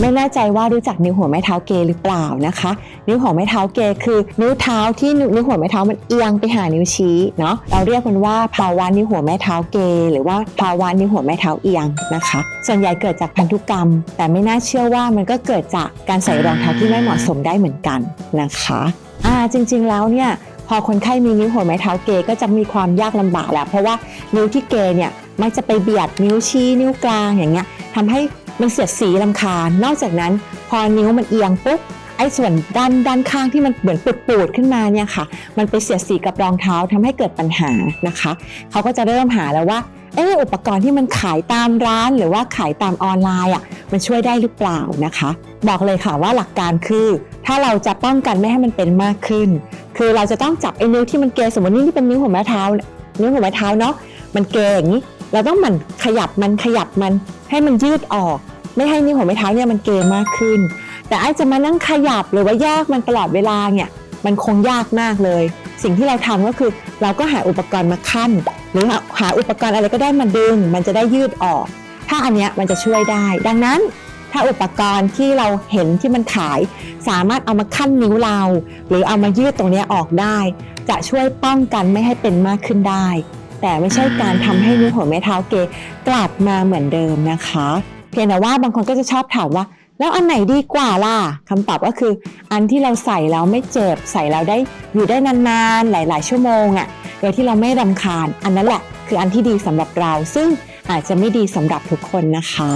ไม่แน่ใจว่ารู้จักนิ้วหัวแม่เท้าเกหรือเปล่านะคะ นิ้วหัวแม่เท้าเกคือ นิ้วเท้าที่นิ้วหัวแม่เท้ามันเอียงไปหานิ้วชี้เนาะเราเรียกมันว่าภาวะนิ้วหัวแม่เท้าเกหรือว่าภาวะนิ้วหัวแม่เท้าเอียงนะคะ ส่วนใหญ่เกิดจากพันธุกรรม แต่ไม่น่าเชื่อว่ามันก็เกิดจากการใส่รองเท้าที่ไม่เหมาะสมได้เหมือนกันนะคะอ่าจริง ๆแล้วเนี่ยพอคนไข้มีนิ้วหัวแม่เท้าเกก็จะมีความยากลำบากแหละเพราะว่านิ้วที่เกเนี่ยมักจะไปเบียดนิ้วชี้นิ้วกลางอย่างเงี้ยทำให้ มันเสียดสีลำคาญ นอกจากนั้นพอนิ้วมันเอียงปุ๊บไอ้ส่วนด้านด้านข้างที่มันเหมือนปูดๆขึ้นมาเนี่ยค่ะ มันไปเสียดสีกับรองเท้าทำให้เกิดปัญหานะคะ เขาก็จะเริ่มหาแล้วว่าเอออุปกรณ์ที่มันขายตามร้านหรือว่าขายตามออนไลน์อะมันช่วยได้หรือเปล่านะคะ บอกเลยค่ะว่าหลักการคือ ถ้าเราจะป้องกันไม่ให้มันเป็นมากขึ้น คือเราจะต้องจับไอ้นิ้วที่มันเกยสมมตินี่เป็นนิ้วหัวแม่เท้า นิ้วหัวแม่เท้าเนาะมันเกยอย่างนี้เราต้องมันขยับมันขยับมันให้มันยืดออก ไม่ให้นิ้วหัวแม่เท้าเนี่ยมันเกยมากขึ้น แต่ไอ้จะมานั่งขยับหรือว่าแยกมันตลอดเวลาเนี่ยมันคงยากมากเลย สิ่งที่เราทำก็คือเราก็หาอุปกรณ์มาขั้น หรือหาอุปกรณ์อะไรก็ได้มาดึง มันจะได้ยืดออก ถ้าอันเนี้ยมันจะช่วยได้ ดังนั้นถ้าอุปกรณ์ที่เราเห็นที่มันขาย สามารถเอามาขั้นนิ้วเรา หรือเอามายืดตรงนี้ออกได้ จะช่วยป้องกันไม่ให้เป็นมากขึ้นได้ แต่ไม่ใช่การทำให้นิ้วหัวแม่เท้าเกยกลับมาเหมือนเดิมนะคะ เพียงแต่ว่าบางคนก็จะชอบถามว่า แล้วอันไหนดีกว่าล่ะคำตอบก็คือ อันที่เราใส่แล้วไม่เจ็บใส่แล้วได้อยู่ได้นานๆหลาย ๆ ชั่วโมงอะ่ะโดยที่เราไม่รำคาญ อันนั้นแหละ คืออันที่ดีสำหรับเรา ซึ่งอาจจะไม่ดีสำหรับทุกคนนะคะ